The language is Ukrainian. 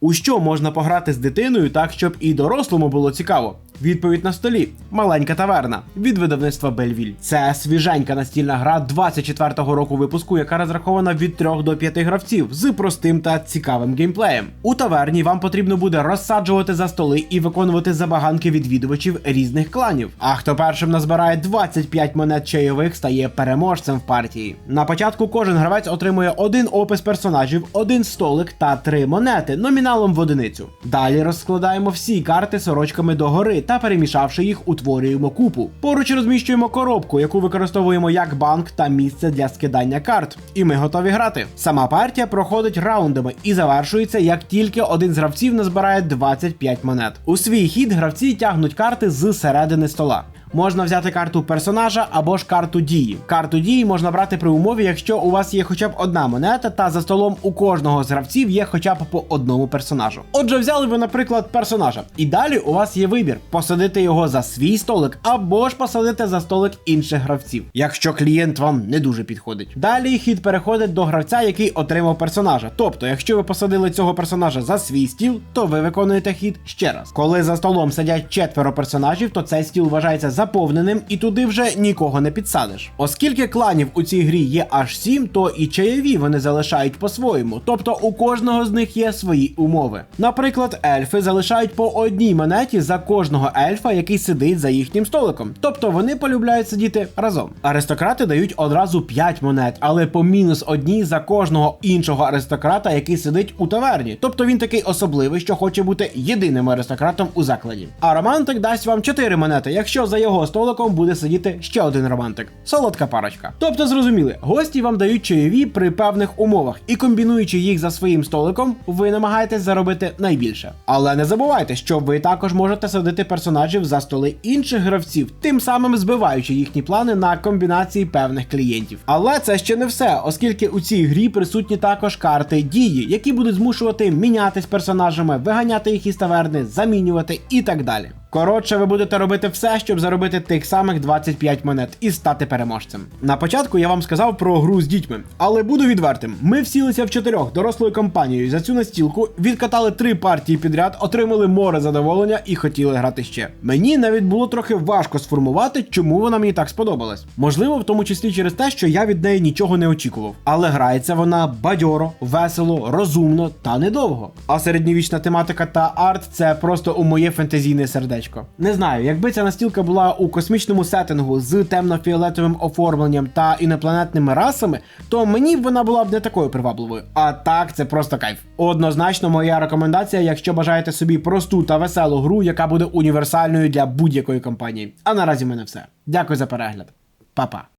У що можна пограти з дитиною так, щоб і дорослому було цікаво? Відповідь на столі: маленька таверна від видавництва Бельвіль. Це свіженька настільна гра 24-го року випуску, яка розрахована від 3 до 5 гравців з простим та цікавим геймплеєм. У таверні вам потрібно буде розсаджувати за столи і виконувати забаганки відвідувачів різних кланів. А хто першим назбирає 25 монет чайових, стає переможцем в партії. На початку кожен гравець отримує один опис персонажів, один столик та три монети номіналом в одиницю. Далі розкладаємо всі карти сорочками догори та перемішавши їх, утворюємо купу. Поруч розміщуємо коробку, яку використовуємо як банк та місце для скидання карт. І ми готові грати. Сама партія проходить раундами і завершується, як тільки один з гравців назбирає 25 монет. У свій хід гравці тягнуть карти з середини стола. Можна взяти карту персонажа або ж карту дії. Карту дії можна брати при умові, якщо у вас є хоча б одна монета, та за столом у кожного з гравців є хоча б по одному персонажу. Отже, взяли ви, наприклад, персонажа, і далі у вас є вибір: посадити його за свій столик або ж посадити за столик інших гравців, якщо клієнт вам не дуже підходить. Далі хід переходить до гравця, який отримав персонажа. Тобто, якщо ви посадили цього персонажа за свій стіл, то ви виконуєте хід ще раз. Коли за столом сидять четверо персонажів, то цей стіл вважається заповненим і туди вже нікого не підсадиш. Оскільки кланів у цій грі є аж сім, то і чайові вони залишають по-своєму. Тобто у кожного з них є свої умови. Наприклад, ельфи залишають по одній монеті за кожного ельфа, який сидить за їхнім столиком. Тобто вони полюбляють сидіти разом. Аристократи дають одразу 5 монет, але по мінус одній за кожного іншого аристократа, який сидить у таверні. Тобто він такий особливий, що хоче бути єдиним аристократом у закладі. А романтик дасть вам 4 монети, якщо за його столиком буде сидіти ще один романтик. Солодка парочка. Тобто, зрозуміли, гості вам дають чайові при певних умовах, і комбінуючи їх за своїм столиком, ви намагаєтесь заробити найбільше. Але не забувайте, що ви також можете садити персонажів за столи інших гравців, тим самим збиваючи їхні плани на комбінації певних клієнтів. Але це ще не все, оскільки у цій грі присутні також карти дії, які будуть змушувати мінятись персонажами, виганяти їх із таверни, замінювати і так далі. Коротше, ви будете робити все, щоб заробити тих самих 25 монет і стати переможцем. На початку я вам сказав про гру з дітьми, але буду відвертим. Ми всілися в чотирьох дорослою компанією за цю настілку, відкатали три партії підряд, отримали море задоволення і хотіли грати ще. Мені навіть було трохи важко сформувати, чому вона мені так сподобалась. Можливо, в тому числі через те, що я від неї нічого не очікував. Але грається вона бадьоро, весело, розумно та недовго. А середньовічна тематика та арт це просто у моє фентезійне сердечко. Не знаю, якби ця настілка була у космічному сеттингу з темно-фіолетовим оформленням та інопланетними расами, то мені б вона була б не такою привабливою. А так, це просто кайф. Однозначно, моя рекомендація, якщо бажаєте собі просту та веселу гру, яка буде універсальною для будь-якої компанії. А наразі в мене все. Дякую за перегляд. Па-па.